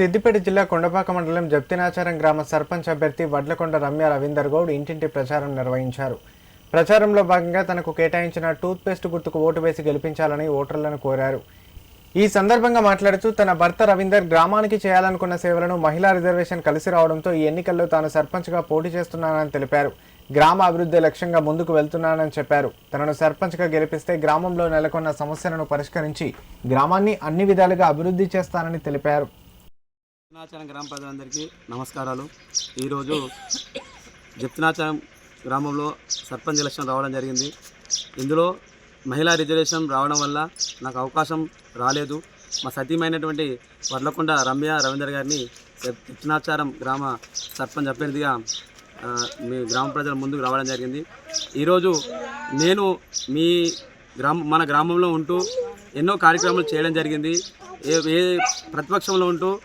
సిద్దిపేట జిల్లా కొండపాక మండలం జప్తినాచారం గ్రామ సర్పంచ్ అభ్యర్థి వడ్లకొండ రమ్య రవీందర్ గౌడ్ ఇంటింటి ప్రచారం నిర్వహించారు. ప్రచారంలో భాగంగా తనకు కేటాయించిన టూత్ పేస్ట్ గుర్తుకు ఓటు వేసి గెలిపించాలని ఓటర్లను కోరారు. ఈ సందర్భంగా మాట్లాడుతూ తన భర్త రవీందర్ గ్రామానికి చేయాలనుకున్న సేవలను మహిళా రిజర్వేషన్ కలిసి రావడంతో ఈ ఎన్నికల్లో తాను సర్పంచ్గా పోటీ చేస్తున్నానని తెలిపారు. గ్రామ అభివృద్ధి లక్ష్యంగా ముందుకు వెళ్తున్నానని చెప్పారు. తనను సర్పంచ్గా గెలిపిస్తే గ్రామంలో నెలకొన్న సమస్యలను పరిష్కరించి గ్రామాన్ని అన్ని విధాలుగా అభివృద్ధి చేస్తానని తెలిపారు. జప్తినాచారం గ్రామ ప్రజలందరికీ నమస్కారాలు. ఈరోజు జప్తినాచారం గ్రామంలో సర్పంచ్ ఎలక్షన్ రావడం జరిగింది. ఇందులో మహిళా రిజర్వేషన్ రావడం వల్ల నాకు అవకాశం రాలేదు. మా సతీమైనటువంటి వర్లకొండ రమ్య రవీందర్ గారిని జప్- జప్తినాచారం గ్రామ సర్పంచ్ అభ్యర్థిగా మీ గ్రామ ప్రజల ముందుకు రావడం జరిగింది. ఈరోజు నేను మీ గ్రామ మన గ్రామంలో ఉంటూ ఎన్నో కార్యక్రమాలు చేయడం జరిగింది. ఏ ఏ ప్రతిపక్షంలో ఉంటూ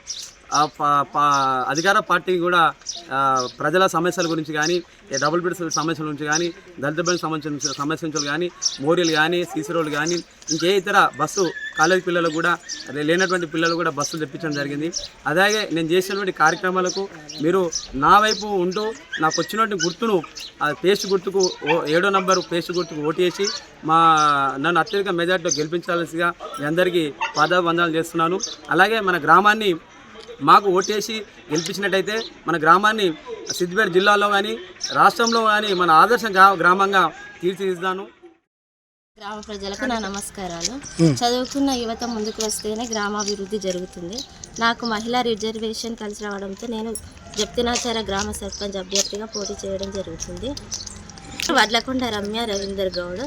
అధికార పార్టీ కూడా ప్రజల సమస్యల గురించి కానీ డబుల్ బెడ్ సమస్యల గురించి కానీ దళిత బంధు సంబంధించిన సమస్యలు నుంచి కానీ మోరీలు కానీ సీసీ రోడ్లు కానీ ఇంకే ఇతర బస్సు కాలేజ్ పిల్లలు కూడా లేనటువంటి పిల్లలు కూడా బస్సులు తెప్పించడం జరిగింది. అలాగే నేను చేసినటువంటి కార్యక్రమాలకు మీరు నా వైపు ఉంటూ నాకు వచ్చినటువంటి గుర్తును ఆ పేస్ట్ గుర్తుకు ఓ- ఏడో నంబరు పేస్ట్ గుర్తుకు ఓటేసి మా నన్ను అత్యధిక మెజార్టీలో గెలిపించాల్సిగా మీ అందరికీ పాదాబంధాలు చేస్తున్నాను. అలాగే మన గ్రామాన్ని మాకు ఓటేసి గెలిపించినట్టయితే మన గ్రామాన్ని సిద్దిపేట జిల్లాలో కానీ రాష్ట్రంలో కానీ మన ఆదర్శ గ్రా- గ్రామంగా తీర్చిదిద్దాను. గ్రామ ప్రజలకు నా నమస్కారాలు. చదువుకున్న యువత ముందుకు వస్తేనే గ్రామాభివృద్ధి జరుగుతుంది. నాకు మహిళా రిజర్వేషన్ కలిసి రావడంతో నేను జప్తినాచార గ్రామ సర్పంచ్ అభ్యర్థిగా పోటీ చేయడం జరుగుతుంది. వడ్లకొండ రమ్య రవీందర్ గౌడ్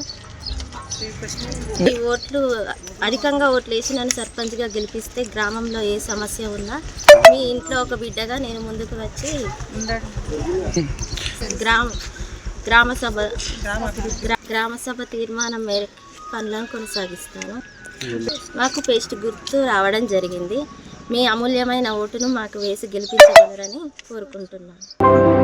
ఈ ఓట్లు అధికంగా ఓట్లు వేసి నన్ను సర్పంచ్గా గెలిపిస్తే గ్రామంలో ఏ సమస్య ఉన్నా మీ ఇంట్లో ఒక బిడ్డగా నేను ముందుకు వచ్చి గ్రామ గ్రామ సభ గ్రా- గ్రామ సభ తీర్మానం మేరకు పనులను కొనసాగిస్తాను. మాకు పేస్ట్ గుర్తు రావడం జరిగింది. మీ అమూల్యమైన ఓటును మాకు వేసి గెలిపించగలరని కోరుకుంటున్నాను.